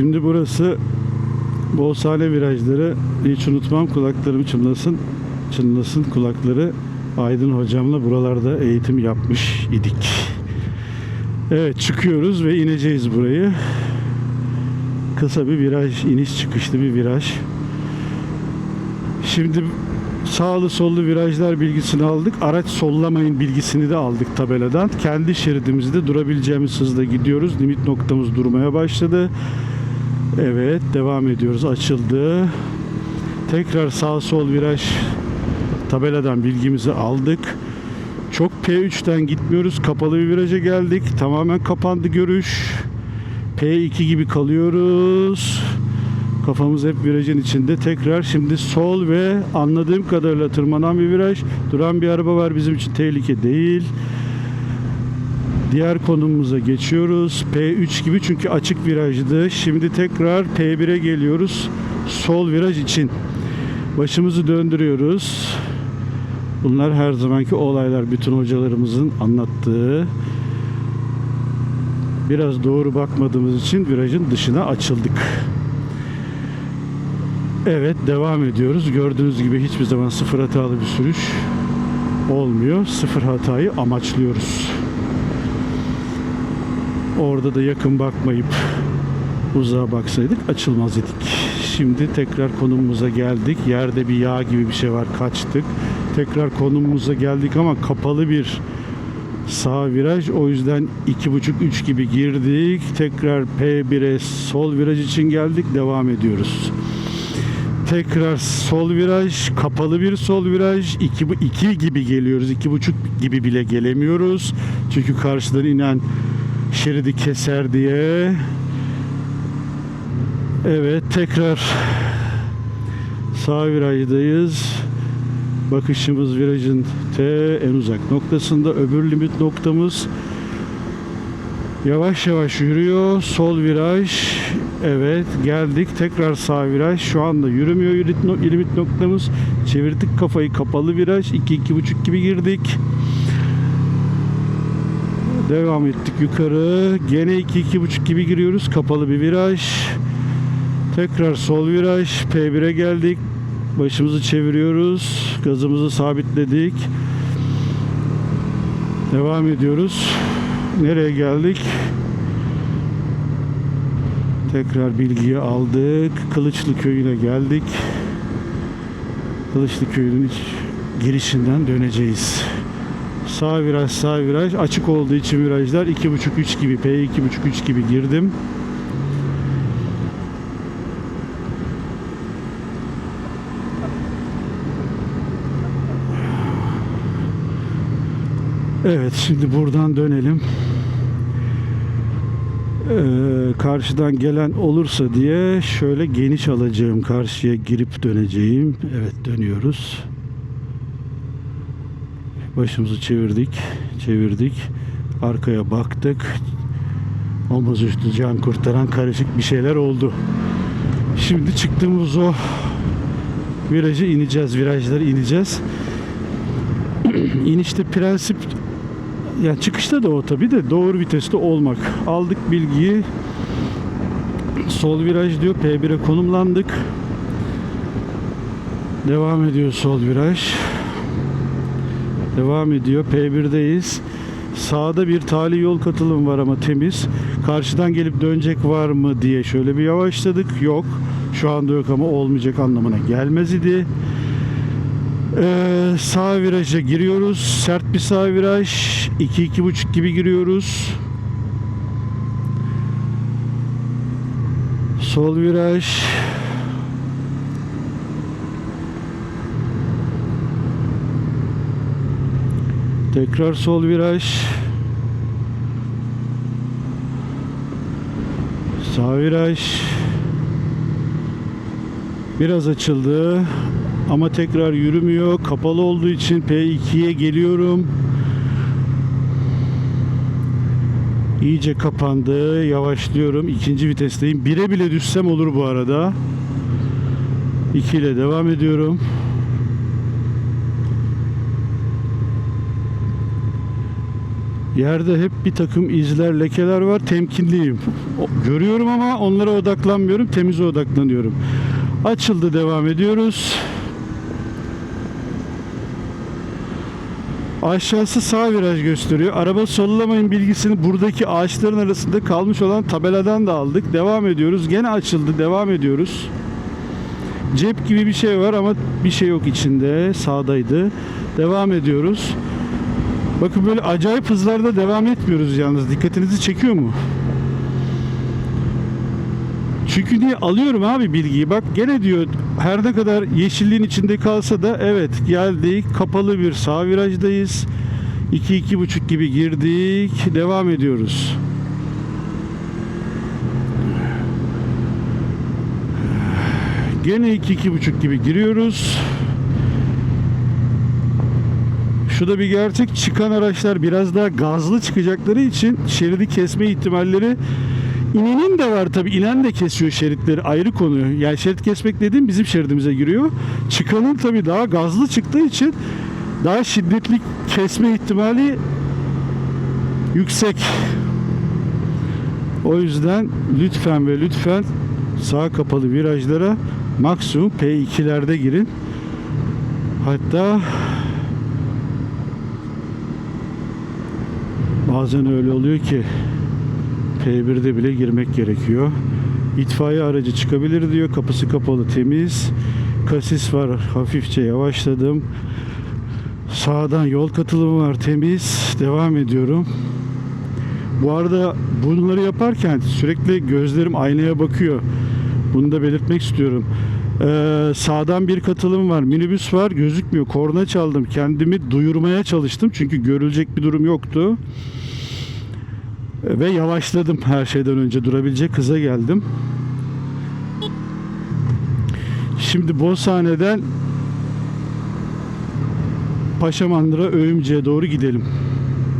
Şimdi burası Bolsane virajları hiç unutmam kulaklarım çınlasın çınlasın kulakları Aydın hocamla buralarda eğitim yapmış idik. Evet çıkıyoruz ve ineceğiz burayı. Kısa bir viraj, iniş çıkışlı bir viraj. Şimdi sağlı sollu virajlar bilgisini aldık. Araç sollamayın bilgisini de aldık tabeladan. Kendi şeridimizde durabileceğimiz hızda gidiyoruz. Limit noktamız durmaya başladı. Evet devam ediyoruz. Açıldı. Tekrar sağ sol viraj tabeladan bilgimizi aldık. Çok P3'ten gitmiyoruz. Kapalı bir viraja geldik. Tamamen kapandı görüş. P2 gibi kalıyoruz. Kafamız hep virajın içinde. Tekrar şimdi sol ve anladığım kadarıyla tırmanan bir viraj. Duran bir araba var bizim için tehlike değil. Diğer konumumuza geçiyoruz. P3 gibi çünkü açık virajdı. Şimdi tekrar P1'e geliyoruz. Sol viraj için. Başımızı döndürüyoruz. Bunlar her zamanki olaylar. Bütün hocalarımızın anlattığı. Biraz doğru bakmadığımız için virajın dışına açıldık. Evet devam ediyoruz. Gördüğünüz gibi hiçbir zaman sıfır hatalı bir sürüş olmuyor. Sıfır hatayı amaçlıyoruz. Orada da yakın bakmayıp uzağa baksaydık açılmaz idik. Şimdi tekrar konumumuza geldik. Yerde bir yağ gibi bir şey var. Kaçtık. Tekrar konumumuza geldik ama kapalı bir sağ viraj. O yüzden 2.5-3 gibi girdik. Tekrar P1'e sol viraj için geldik. Devam ediyoruz. Tekrar sol viraj, kapalı bir sol viraj. 2 2 gibi geliyoruz. 2.5 gibi bile gelemiyoruz. Çünkü karşıdan inen şeridi keser diye. Evet tekrar sağ virajdayız. Bakışımız virajın T en uzak noktasında. Öbür limit noktamız yavaş yavaş yürüyor. Sol viraj. Evet geldik. Tekrar sağ viraj. Şu anda yürümüyor limit, no- limit noktamız. Çevirdik kafayı kapalı viraj. 2-2.5 gibi girdik. Devam ettik yukarı. Gene 2-2.5 gibi giriyoruz. Kapalı bir viraj. Tekrar sol viraj. P1'e geldik. Başımızı çeviriyoruz. Gazımızı sabitledik. Devam ediyoruz. Nereye geldik? Tekrar bilgiyi aldık. Kılıçlı köyüne geldik. Kılıçlı köyünün girişinden döneceğiz. Sağ viraj, sağ viraj. Açık olduğu için virajlar 2.5-3 gibi, P2.5-3 gibi girdim. Evet, şimdi buradan dönelim. Ee, karşıdan gelen olursa diye şöyle geniş alacağım. Karşıya girip döneceğim. Evet, dönüyoruz. Başımızı çevirdik, çevirdik. Arkaya baktık. Omuz üstü can kurtaran karışık bir şeyler oldu. Şimdi çıktığımız o virajı ineceğiz, virajları ineceğiz. İnişte prensip ya çıkışta da o tabi de doğru viteste olmak. Aldık bilgiyi. Sol viraj diyor. P1'e konumlandık. Devam ediyor sol viraj. Devam ediyor. P1'deyiz. Sağda bir tali yol katılım var ama temiz. Karşıdan gelip dönecek var mı diye şöyle bir yavaşladık. Yok. Şu anda yok ama olmayacak anlamına gelmez idi. Ee, sağ viraja giriyoruz. Sert bir sağ viraj. 2-2.5 gibi giriyoruz. Sol viraj. Tekrar sol viraj. Sağ viraj. Biraz açıldı. Ama tekrar yürümüyor. Kapalı olduğu için P2'ye geliyorum. İyice kapandı. Yavaşlıyorum. İkinci vitesteyim. Bire bile düşsem olur bu arada. 2 ile devam ediyorum. Yerde hep bir takım izler, lekeler var. Temkinliyim. Görüyorum ama onlara odaklanmıyorum. Temize odaklanıyorum. Açıldı devam ediyoruz. Aşağısı sağ viraj gösteriyor. Araba sollamayın bilgisini buradaki ağaçların arasında kalmış olan tabeladan da aldık. Devam ediyoruz. Gene açıldı. Devam ediyoruz. Cep gibi bir şey var ama bir şey yok içinde. Sağdaydı. Devam ediyoruz. Bakın böyle acayip hızlarda devam etmiyoruz yalnız. Dikkatinizi çekiyor mu? Çünkü niye alıyorum abi bilgiyi. Bak gene diyor her ne kadar yeşilliğin içinde kalsa da evet geldik. Kapalı bir sağ virajdayız. 2 iki, buçuk gibi girdik. Devam ediyoruz. Gene iki, iki buçuk gibi giriyoruz. Şu da bir gerçek. Çıkan araçlar biraz daha gazlı çıkacakları için şeridi kesme ihtimalleri İnenin de var tabi. İnen de kesiyor şeritleri ayrı konu. Yani şerit kesmek dediğim bizim şeridimize giriyor. Çıkanın tabi daha gazlı çıktığı için daha şiddetli kesme ihtimali yüksek. O yüzden lütfen ve lütfen sağ kapalı virajlara maksimum P2'lerde girin. Hatta bazen öyle oluyor ki P1'de bile girmek gerekiyor. İtfaiye aracı çıkabilir diyor. Kapısı kapalı temiz. Kasis var. Hafifçe yavaşladım. Sağdan yol katılımı var temiz. Devam ediyorum. Bu arada bunları yaparken sürekli gözlerim aynaya bakıyor. Bunu da belirtmek istiyorum. Ee, sağdan bir katılım var. Minibüs var. Gözükmüyor. Korna çaldım. Kendimi duyurmaya çalıştım. Çünkü görülecek bir durum yoktu. Ve yavaşladım her şeyden önce durabilecek hıza geldim. Şimdi Bozhane'den Paşamandıra Öğümce'ye doğru gidelim.